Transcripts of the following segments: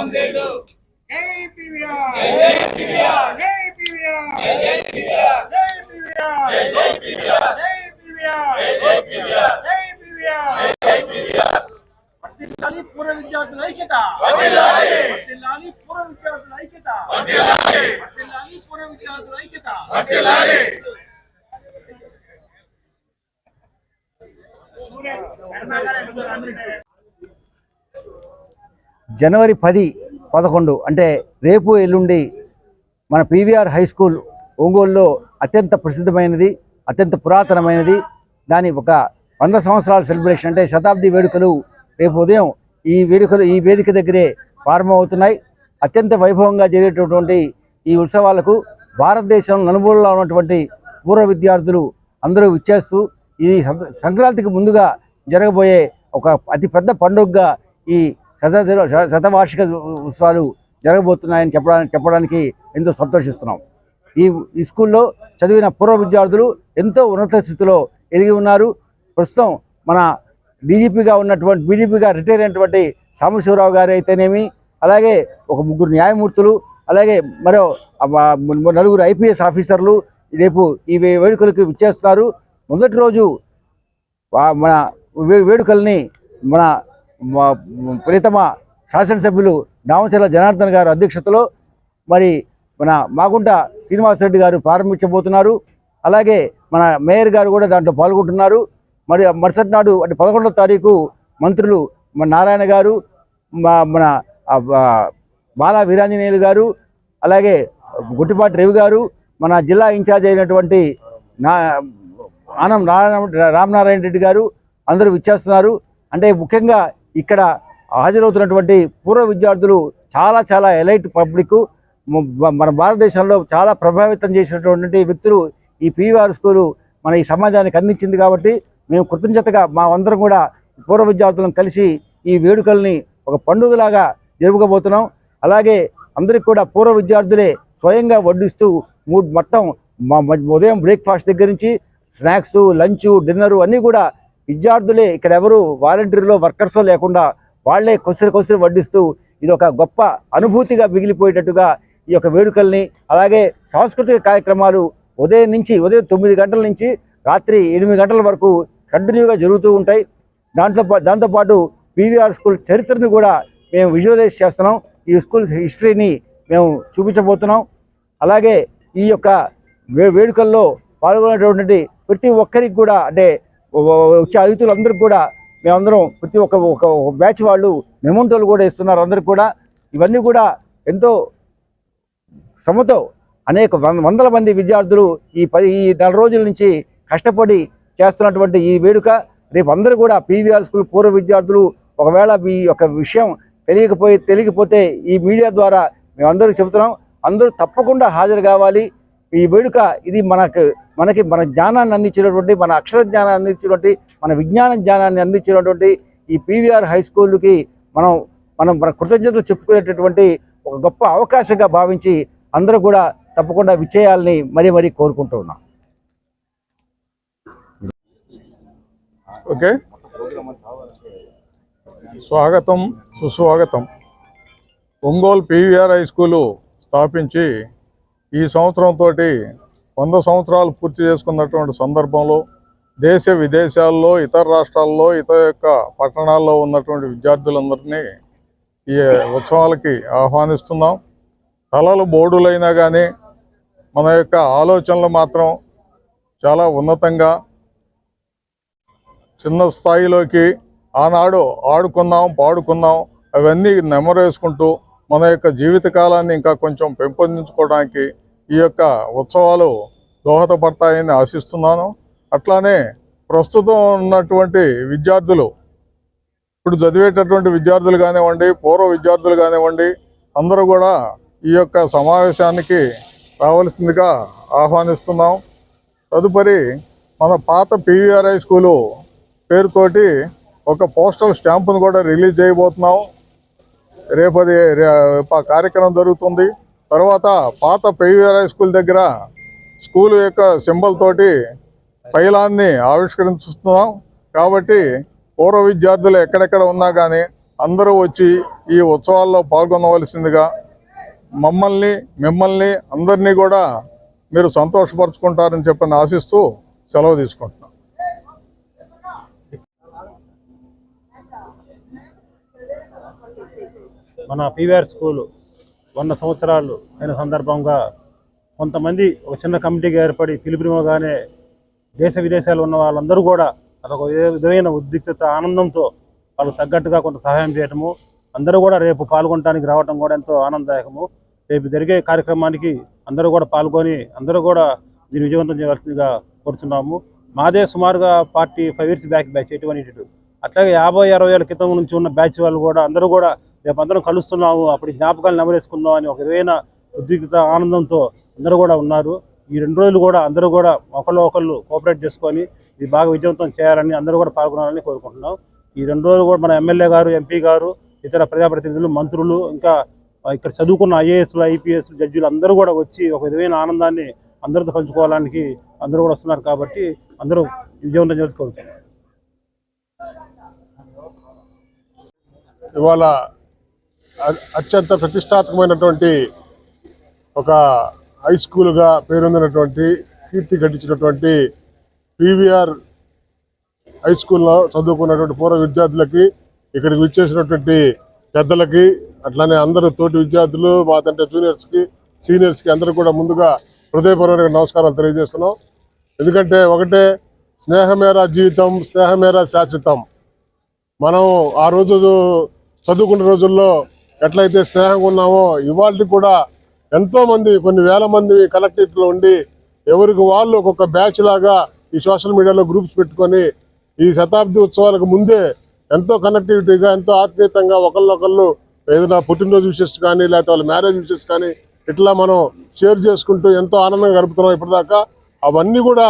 వందేళ్ళు జై పివిఆర్ జై పివిఆర్ జై పివిఆర్ జై పివిఆర్ జై పివిఆర్ జై పివిఆర్ జై పివిఆర్ జై పివిఆర్ జై పివిఆర్ జై పివిఆర్ వర్ధిల్లాలి పూర్వ విద్యార్థుల ఐక్యత వర్ధిల్లాలి. వర్ధిల్లాలి పూర్వ విద్యార్థుల ఐక్యత వర్ధిల్లాలి. వర్ధిల్లాలి పూర్వ విద్యార్థుల ఐక్యత వర్ధిల్లాలి. సూర్య కర్ణాటక అందరికీ జనవరి పది పదకొండు అంటే రేపు ఎల్లుండి మన పీవీఆర్ హై స్కూల్ ఒంగోలులో అత్యంత ప్రసిద్ధమైనది అత్యంత పురాతనమైనది. దాని ఒక వంద సంవత్సరాల సెలబ్రేషన్ అంటే శతాబ్ది వేడుకలు రేపు ఉదయం ఈ వేడుకలు ఈ వేదిక దగ్గరే ప్రారంభమవుతున్నాయి. అత్యంత వైభవంగా జరిగేటటువంటి ఈ ఉత్సవాలకు భారతదేశం నలుమూలలో ఉన్నటువంటి పూర్వ విద్యార్థులు అందరూ విచ్చేస్తూ ఈ సంక్రాంతికి ముందుగా జరగబోయే ఒక అతి పెద్ద పండుగగా ఈ శత శతవార్షిక ఉత్సవాలు జరగబోతున్నాయని చెప్పడానికి చెప్పడానికి ఎంతో సంతోషిస్తున్నాం. ఈ ఈ స్కూల్లో చదివిన పూర్వ విద్యార్థులు ఎంతో ఉన్నత స్థితిలో ఎదిగి ఉన్నారు. ప్రస్తుతం మన డీజీపీగా ఉన్నటువంటి బీజేపీగా రిటైర్ అయినటువంటి సాంబశివరావు గారు అయితేనేమి అలాగే ఒక ముగ్గురు న్యాయమూర్తులు అలాగే మరో నలుగురు ఐపీఎస్ ఆఫీసర్లు రేపు ఈ వేడుకలకు విచ్చేస్తున్నారు. మొదటి రోజు మన వేడుకల్ని మన మా ప్రియతమ శాసనసభ్యులు దామచర్ల జనార్దన్ గారు అధ్యక్షతలో మరి మన మాగుంట శ్రీనివాసరెడ్డి గారు ప్రారంభించబోతున్నారు. అలాగే మన మేయర్ గారు కూడా దాంట్లో పాల్గొంటున్నారు. మరి మరుసటి నాడు అంటే పదకొండవ తారీఖు మంత్రులు మన నారాయణ గారు మా- మన బాలా వీరాంజనేయులు గారు అలాగే గుట్టిపాటి రవి గారు మన జిల్లా ఇన్ఛార్జ్ అయినటువంటి నా ఆనం నారాయణ రామనారాయణ రెడ్డి గారు అందరూ విచ్చేస్తున్నారు. అంటే ముఖ్యంగా ఇక్కడ హాజరవుతున్నటువంటి పూర్వ విద్యార్థులు చాలా చాలా ఎలైట్ పబ్లిక్ మన భారతదేశంలో చాలా ప్రభావితం చేసినటువంటి వ్యక్తులు ఈ పీవీఆర్ స్కూలు మన ఈ సమాజానికి అందించింది కాబట్టి మేము కృతజ్ఞతగా మా అందరం కూడా పూర్వ విద్యార్థులను కలిసి ఈ వేడుకల్ని ఒక పండుగలాగా జరుపుకోబోతున్నాం. అలాగే అందరికి కూడా పూర్వ విద్యార్థులే స్వయంగా వడ్డిస్తూ మూడు మొత్తం మా- మ- ఉదయం బ్రేక్ఫాస్ట్ దగ్గర నుంచి స్నాక్స్ లంచ్ డిన్నరు అన్నీ కూడా విద్యార్థులే ఇక్కడ ఎవరు వాలంటీర్లో వర్కర్స్ లేకుండా వాళ్ళే కొసరి కొసరి వడ్డిస్తూ ఇది ఒక గొప్ప అనుభూతిగా మిగిలిపోయేటట్టుగా ఈ యొక్క వేడుకల్ని అలాగే సాంస్కృతిక కార్యక్రమాలు ఉదయం నుంచి ఉదయం తొమ్మిది గంటల నుంచి రాత్రి ఎనిమిది గంటల వరకు కంటిన్యూగా జరుగుతూ ఉంటాయి. దాంట్లో దాంతోపాటు పీవీఆర్ స్కూల్ చరిత్రను కూడా మేము విజువలైజ్ చేస్తున్నాం. ఈ స్కూల్ హిస్టరీని మేము చూపించబోతున్నాం. అలాగే ఈ యొక్క వే వేడుకల్లో పాల్గొనేటటువంటి ప్రతి ఒక్కరికి కూడా అంటే వచ్చే అతిథులందరికీ కూడా మేమందరం ప్రతి ఒక్క ఒక బ్యాచ్ వాళ్ళు మెమోంటోలు కూడా ఇస్తున్నారు అందరికి కూడా. ఇవన్నీ కూడా ఎంతో శ్రమతో అనేక వందల మంది విద్యార్థులు ఈ పది ఈ నెల రోజుల నుంచి కష్టపడి చేస్తున్నటువంటి ఈ వేడుక రేపు అందరూ కూడా పీవీఆర్ స్కూల్ పూర్వ విద్యార్థులు ఒకవేళ ఈ యొక్క విషయం తెలియకపోయి తెలియకపోతే ఈ మీడియా ద్వారా మేమందరూ చెబుతున్నాం. అందరూ తప్పకుండా హాజరు కావాలి. ఈ వేడుక ఇది మనకు మనకి మన జ్ఞానాన్ని అందించినటువంటి మన అక్షర జ్ఞానాన్ని అందించినటువంటి మన విజ్ఞాన జ్ఞానాన్ని అందించినటువంటి ఈ పీవీఆర్ హై స్కూల్కి మనం మనం మన కృతజ్ఞతలు చెప్పుకునేటటువంటి ఒక గొప్ప అవకాశంగా భావించి అందరూ కూడా తప్పకుండా విచేయాలని మరీ మరీ కోరుకుంటూ ఉన్నాం. ఓకే. స్వాగతం సుస్వాగతం. ఒంగోలు పీవీఆర్ హై స్కూలు స్థాపించి ఈ సంవత్సరంతో వంద సంవత్సరాలు పూర్తి చేసుకున్నటువంటి సందర్భంలో దేశ విదేశాల్లో ఇతర రాష్ట్రాల్లో ఇతర యొక్క పట్టణాల్లో ఉన్నటువంటి విద్యార్థులందరినీ ఈ ఉత్సవాలకి ఆహ్వానిస్తున్నాం. కళలు బోర్డులైనా కానీ మన యొక్క ఆలోచనలు మాత్రం చాలా ఉన్నతంగా చిన్న స్థాయిలోకి ఆనాడు ఆడుకున్నాం పాడుకున్నాం అవన్నీ నెమరేసుకుంటూ మన యొక్క జీవిత కాలాన్ని ఇంకా కొంచెం పెంపొందించుకోవడానికి ఈ యొక్క ఉత్సవాలు దోహదపడతాయని ఆశిస్తున్నాను. అట్లానే ప్రస్తుతం ఉన్నటువంటి విద్యార్థులు ఇప్పుడు చదివేటటువంటి విద్యార్థులు కానివ్వండి పూర్వ విద్యార్థులు కానివ్వండి అందరూ కూడా ఈ యొక్క సమావేశానికి రావాల్సిందిగా ఆహ్వానిస్తున్నాం. తదుపరి మన పాత పీవీఆర్ఐ స్కూలు పేరుతోటి ఒక పోస్టల్ స్టాంపును కూడా రిలీజ్ చేయబోతున్నాం. రేపది రే- కార్యక్రమం జరుగుతుంది. తర్వాత పాత పీవీఆర్ఐ స్కూల్ దగ్గర స్కూల్ యొక్క సింబల్ తోటి పైలాన్ని ఆవిష్కరించుతున్నాం. కాబట్టి పూర్వ విద్యార్థులు ఎక్కడెక్కడ ఉన్నా కానీ అందరూ వచ్చి ఈ ఉత్సవాల్లో పాల్గొనవలసిందిగా మమ్మల్ని మిమ్మల్ని అందరినీ కూడా మీరు సంతోషపరుచుకుంటారని చెప్పని ఆశిస్తూ సెలవు తీసుకుంటున్నాం. మన పీవీఆర్ స్కూలు వంద సంవత్సరాలు అయిన సందర్భంగా కొంతమంది ఒక చిన్న కమిటీగా ఏర్పడి పిలుపునివ్వగానే దేశ విదేశాలు ఉన్న వాళ్ళందరూ కూడా అదొక విధమైన ఉద్రిక్తత ఆనందంతో వాళ్ళకు తగ్గట్టుగా కొంత సహాయం చేయటము అందరూ కూడా రేపు పాల్గొనడానికి రావటం కూడా ఎంతో ఆనందదాయకము. రేపు జరిగే కార్యక్రమానికి అందరూ కూడా పాల్గొని అందరూ కూడా దీన్ని విజయవంతం చేయవలసిందిగా కోరుతున్నాము మాదే సుమారుగా forty five years back batch eighty one అట్లాగే యాభై అరవై ఏళ్ళ క్రితం నుంచి ఉన్న బ్యాచ్ వాళ్ళు కూడా అందరూ కూడా రేపు అందరం కలుస్తున్నాము. అప్పుడు జ్ఞాపకాలు నెమరేసుకుందాం అని ఒక విధమైన ఉద్విగ్త ఆనందంతో అందరూ కూడా ఉన్నారు. ఈ రెండు రోజులు కూడా అందరూ కూడా ఒకళ్ళు ఒకళ్ళు కోఆపరేట్ చేసుకొని ఇది బాగా విజయవంతం చేయాలని అందరూ కూడా పాల్గొనాలని కోరుకుంటున్నాం. ఈ రెండు రోజులు కూడా మన ఎమ్మెల్యే గారు ఎంపీ గారు ఇతర ప్రజాప్రతినిధులు మంత్రులు ఇంకా ఇక్కడ చదువుకున్న ఐఏఎస్లు ఐపీఎస్ జడ్జీలు అందరూ కూడా వచ్చి ఒక విధమైన ఆనందాన్ని అందరితో పంచుకోవడానికి అందరూ కూడా వస్తున్నారు కాబట్టి అందరూ విజయవంతం చేసుకోవచ్చు ఇవాళ అత్యంత ప్రతిష్టాత్మకమైనటువంటి ఒక హై స్కూల్గా పేరొందినటువంటి కీర్తి గడించినటువంటి పీవీఆర్ హై స్కూల్లో చదువుకున్నటువంటి పూర్వ విద్యార్థులకి ఇక్కడికి విచ్చేసినటువంటి పెద్దలకి అట్లానే అందరూ తోటి విద్యార్థులు మా జూనియర్స్కి సీనియర్స్కి అందరూ కూడా ముందుగా హృదయపూర్వక నమస్కారాలు తెలియజేస్తున్నాం. ఎందుకంటే ఒకటే స్నేహమేరా జీవితం స్నేహమేరా శాశ్వతం. మనం ఆ రోజు చదువుకున్న రోజుల్లో ఎట్లయితే స్నేహంగా ఉన్నామో ఇవాళ కూడా ఎంతో మంది కొన్ని వేల మంది కలెక్టరేట్లో ఉండి ఎవరికి వాళ్ళు ఒక్కొక్క బ్యాచ్ లాగా ఈ సోషల్ మీడియాలో గ్రూప్స్ పెట్టుకొని ఈ శతాబ్ది ఉత్సవాలకు ముందే ఎంతో కనెక్టివిటీగా ఎంతో ఆత్మీయతంగా ఒకళ్ళొకళ్ళు ఏదైనా పుట్టినరోజు విషెస్ కానీ లేకపోతే వాళ్ళ మ్యారేజ్ విషెస్ కానీ ఇట్లా మనం షేర్ చేసుకుంటూ ఎంతో ఆనందంగా గడుపుతున్నాం ఇప్పటిదాకా. అవన్నీ కూడా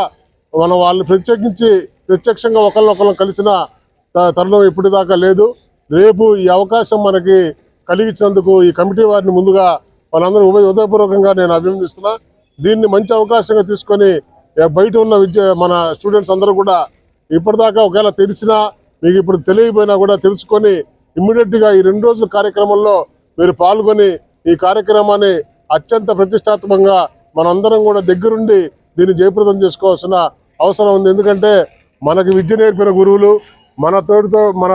మనం వాళ్ళని ప్రత్యేకించి ప్రత్యక్షంగా ఒకళ్ళొకళ్ళం కలిసిన తరుణం ఇప్పటిదాకా లేదు. రేపు ఈ అవకాశం మనకి కలిగించినందుకు ఈ కమిటీ వారిని ముందుగా వాళ్ళందరూ ఉభయ హృదయపూర్వకంగా నేను అభినందిస్తున్నా. దీన్ని మంచి అవకాశంగా తీసుకొని బయట ఉన్న విద్య మన స్టూడెంట్స్ అందరూ కూడా ఇప్పటిదాకా ఒకవేళ తెలిసినా మీకు ఇప్పుడు తెలియకపోయినా కూడా తెలుసుకొని ఇమ్మీడియట్గా ఈ రెండు రోజుల కార్యక్రమంలో మీరు పాల్గొని ఈ కార్యక్రమాన్ని అత్యంత ప్రతిష్టాత్మకంగా మనందరం కూడా దగ్గరుండి దీన్ని జయప్రదం చేసుకోవాల్సిన అవసరం ఉంది. ఎందుకంటే మనకి విద్య నేర్పిన గురువులు మన తోటితో మన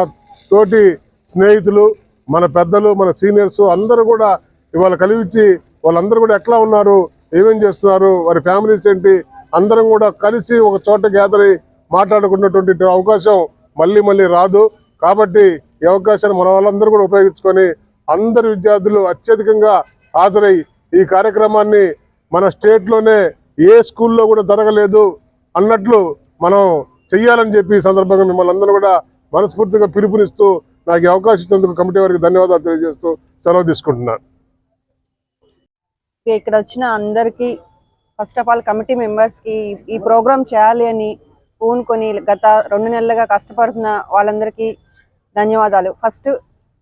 తోటి స్నేహితులు మన పెద్దలు మన సీనియర్స్ అందరూ కూడా ఇవాళ కలిసి వాళ్ళందరూ కూడా ఎట్లా ఉన్నారు ఏమేం చేస్తున్నారు వారి ఫ్యామిలీస్ ఏంటి అందరం కూడా కలిసి ఒక చోట గ్యాదర్ అయ్యి మాట్లాడుకున్నటువంటి అవకాశం మళ్ళీ మళ్ళీ రాదు. కాబట్టి ఈ అవకాశాన్ని మన వాళ్ళందరూ కూడా ఉపయోగించుకొని అందరు విద్యార్థులు అత్యధికంగా హాజరై ఈ కార్యక్రమాన్ని మన స్టేట్లోనే ఏ స్కూల్లో కూడా జరగలేదు అన్నట్లు మనం చెయ్యాలని చెప్పి ఈ సందర్భంగా మిమ్మల్ని అందరూ కూడా మనస్ఫూర్తిగా పిలుపునిస్తూ నాకు అవకాశం ఇచ్చినందుకు కమిటీ వారికి ధన్యవాదాలు తెలియజేస్తూ సెలవు తీసుకుంటున్నాను. ఇక్కడ వచ్చిన అందరికీ ఫస్ట్ ఆఫ్ ఆల్ కమిటీ మెంబర్స్కి ఈ ప్రోగ్రామ్ చేయాలి అని పూనుకొని గత రెండు నెలలుగా కష్టపడుతున్న వాళ్ళందరికీ ధన్యవాదాలు. ఫస్ట్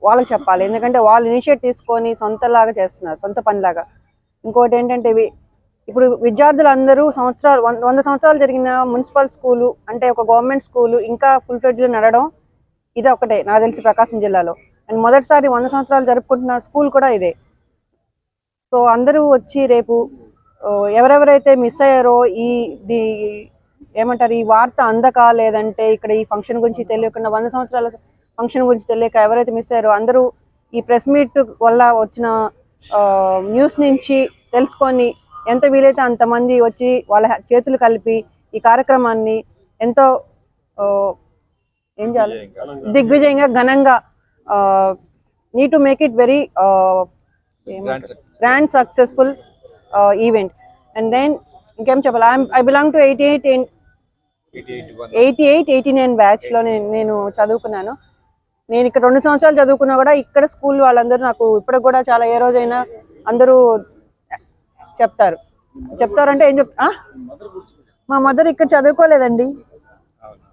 వాళ్ళకి చెప్పాలి. ఎందుకంటే వాళ్ళు ఇనిషియేట్ తీసుకొని సొంతలాగా చేస్తున్నారు సొంత పనిలాగా. ఇంకోటి ఏంటంటే ఇవి ఇప్పుడు విద్యార్థులందరూ సంవత్సరాలు వంద వంద సంవత్సరాలు జరిగిన మున్సిపల్ స్కూలు అంటే ఒక గవర్నమెంట్ స్కూలు ఇంకా ఫుల్ ఫ్లెడ్జ్లో నడవడం ఇది ఒకటే నాకు తెలిసి ప్రకాశం జిల్లాలో. అండ్ మొదటిసారి వంద సంవత్సరాలు జరుపుకుంటున్న స్కూల్ కూడా ఇదే. సో అందరూ వచ్చి రేపు ఎవరెవరైతే మిస్ అయ్యారో ఈ ది ఏమంటారు ఈ వార్త అందక లేదంటే ఇక్కడ ఈ ఫంక్షన్ గురించి తెలియకుండా వంద సంవత్సరాల ఫంక్షన్ గురించి తెలియక ఎవరైతే మిస్ అయ్యారో అందరూ ఈ ప్రెస్ మీట్ వల్ల వచ్చిన న్యూస్ నుంచి తెలుసుకొని ఎంత వీలైతే అంతమంది వచ్చి వాళ్ళ చేతులు కలిపి ఈ కార్యక్రమాన్ని ఎంతో ఏం చేయాలి? దిగ్విజయంగా. ఘనంగా need to make it very grand successful event and then ఇంకేం చెప్పాలి? I belong to eighty eight eighty eight eighty nine బ్యాచ్లో నేను నేను చదువుకున్నాను. నేను ఇక్కడ రెండు సంవత్సరాలు చదువుకున్నా కూడా ఇక్కడ స్కూల్ వాళ్ళందరూ నాకు ఇప్పటికి కూడా చాలా ఏ రోజైనా అందరూ చెప్తారు. చెప్తారంటే ఏం చెప్తా మా మదర్ ఇక్కడ చదువుకోలేదండి.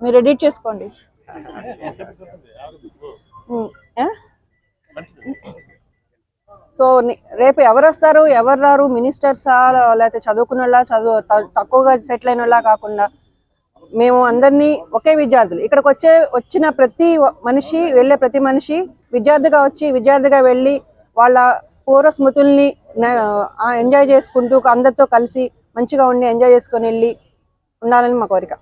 మీరు ఎడిట్ చేసుకోండి? సో రేపు ఎవరు వస్తారు? ఎవరు రారు? మినిస్టర్సా లేకపోతే చదువుకున్న వాళ్ళ చదువు తక్కువగా సెటిల్ అయిన వాళ్ళ కాకుండా మేము అందరినీ ఒకే విద్యార్థులు. ఇక్కడికి వచ్చే వచ్చిన ప్రతి మనిషి వెళ్ళే ప్రతి మనిషి విద్యార్థిగా వచ్చి విద్యార్థిగా వెళ్ళి వాళ్ళ పూర్వ స్మృతుల్ని ఎంజాయ్ చేసుకుంటూ అందరితో కలిసి మంచిగా ఉండి ఎంజాయ్ చేసుకొని వెళ్ళి ఉండాలని మా కోరిక.